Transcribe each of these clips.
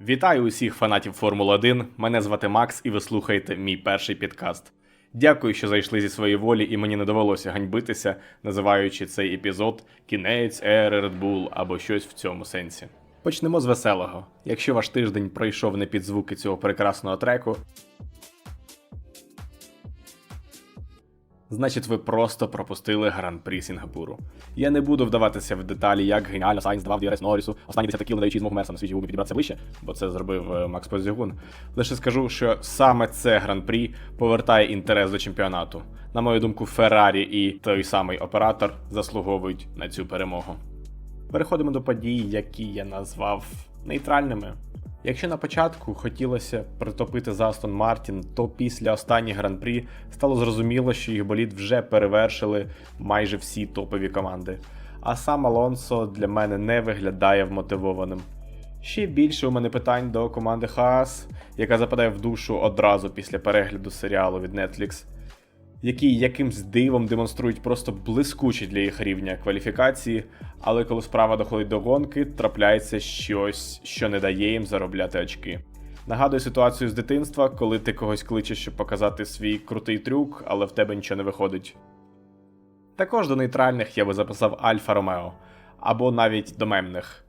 Вітаю усіх фанатів Формули 1. Мене звати Макс, і ви слухаєте мій перший підкаст. Дякую, що зайшли зі своєї волі, і мені не довелося ганьбитися, називаючи цей епізод кінець ери Red Bull або щось в цьому сенсі. Почнемо з веселого. Якщо ваш тиждень пройшов не під звуки цього прекрасного треку, Значить, ви просто пропустили гран-прі Сінгапуру. Я не буду вдаватися в деталі, як геніально Сайнс давав DRS Норрісу, останні 10 кіл не даючи змог Мерса на свіжі гумі підібратися ближче, бо це зробив е, Макс Позігун. Лише скажу, що саме це гран-прі повертає інтерес до чемпіонату. На мою думку, Феррарі і той самий оператор заслуговують на цю перемогу. Переходимо до подій, які я назвав нейтральними. Якщо на початку хотілося притопити за Астон Мартін, то після останніх гран-прі стало зрозуміло, що їх болід вже перевершили майже всі топові команди. А сам Алонсо для мене не виглядає вмотивованим. Ще більше у мене питань до команди Хаас, яка западає в душу одразу після перегляду серіалу від Netflix, які якимсь дивом демонструють просто блискучі для їх рівня кваліфікації, але коли справа доходить до гонки, трапляється щось, що не дає їм заробляти очки. Нагадую ситуацію з дитинства, коли ти когось кличеш, щоб показати свій крутий трюк, але в тебе нічого не виходить. Також до нейтральних я би записав Альфа Ромео, або навіть до мемних.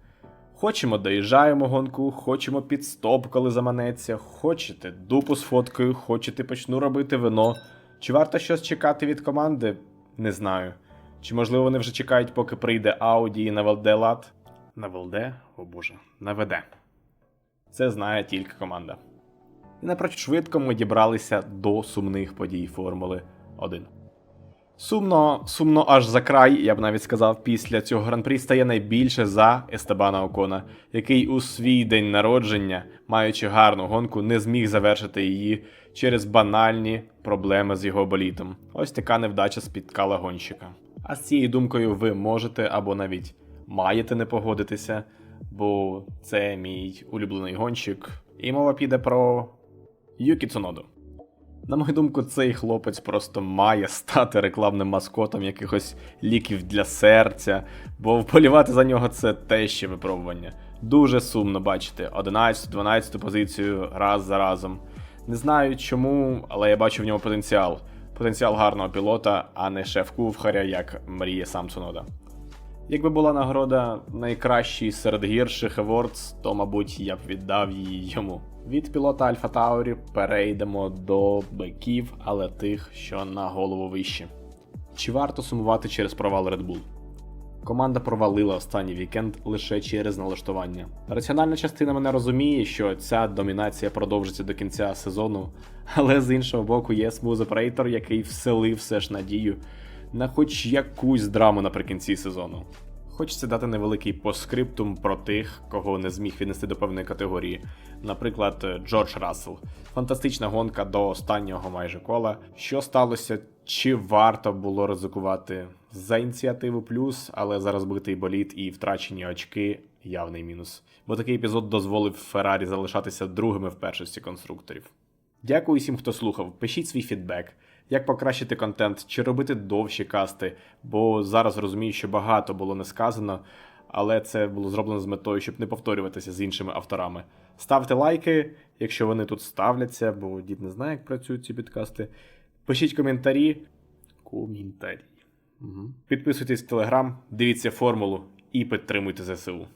Хочемо доїжджаємо гонку, хочемо під стоп, коли заманеться, хочете дупу з фоткою, хочете почну робити вино. Чи варто щось чекати від команди? Не знаю. Чи можливо вони вже чекають, поки прийде Ауді і наведе лад? Наведе? О боже, наведе. Це знає тільки команда. І напрочуд швидко ми дібралися до сумних подій Формули 1. Сумно, сумно аж за край, я б навіть сказав, після цього гран-прі стає найбільше за Естебана Окона, який у свій день народження, маючи гарну гонку, не зміг завершити її через банальні проблеми з його болітом. Ось така невдача спіткала гонщика. А з цією думкою ви можете або навіть маєте не погодитися, бо це мій улюблений гонщик, і мова піде про Юкі Цуноду. На мою думку, цей хлопець просто має стати рекламним маскотом якихось ліків для серця, бо вболівати за нього це те ще випробування. Дуже сумно бачити 11-12 позицію раз за разом. Не знаю чому, але я бачу в ньому потенціал. Потенціал гарного пілота, а не шеф-кувхаря, як мріє сам Цунода. Якби була нагорода найкращий серед гірших Awards, то, мабуть, я б віддав її йому. Від пілота Альфа Таурі перейдемо до беків, але тих, що на голову вище. Чи варто сумувати через провал Red Bull? Команда провалила останній вікенд лише через налаштування. Раціональна частина мене розуміє, що ця домінація продовжиться до кінця сезону, але з іншого боку є Smooth Operator, який вселив все ж надію на хоч якусь драму наприкінці сезону. Хочеться дати невеликий поскриптум про тих, кого не зміг віднести до певної категорії. Наприклад, Джордж Рассел. Фантастична гонка до останнього майже кола. Що сталося? Чи варто було ризикувати за ініціативу плюс, але за розбитий боліт і втрачені очки явний мінус. Бо такий епізод дозволив Феррарі залишатися другими в першості конструкторів. Дякую всім, хто слухав. Пишіть свій фідбек, як покращити контент, чи робити довші касти, бо зараз розумію, що багато було не сказано, але це було зроблено з метою, щоб не повторюватися з іншими авторами. Ставте лайки, якщо вони тут ставляться, бо дід не знає, як працюють ці підкасти. Пишіть коментарі. Коментарі. Угу. Підписуйтесь в телеграм, дивіться формулу і підтримуйте ЗСУ.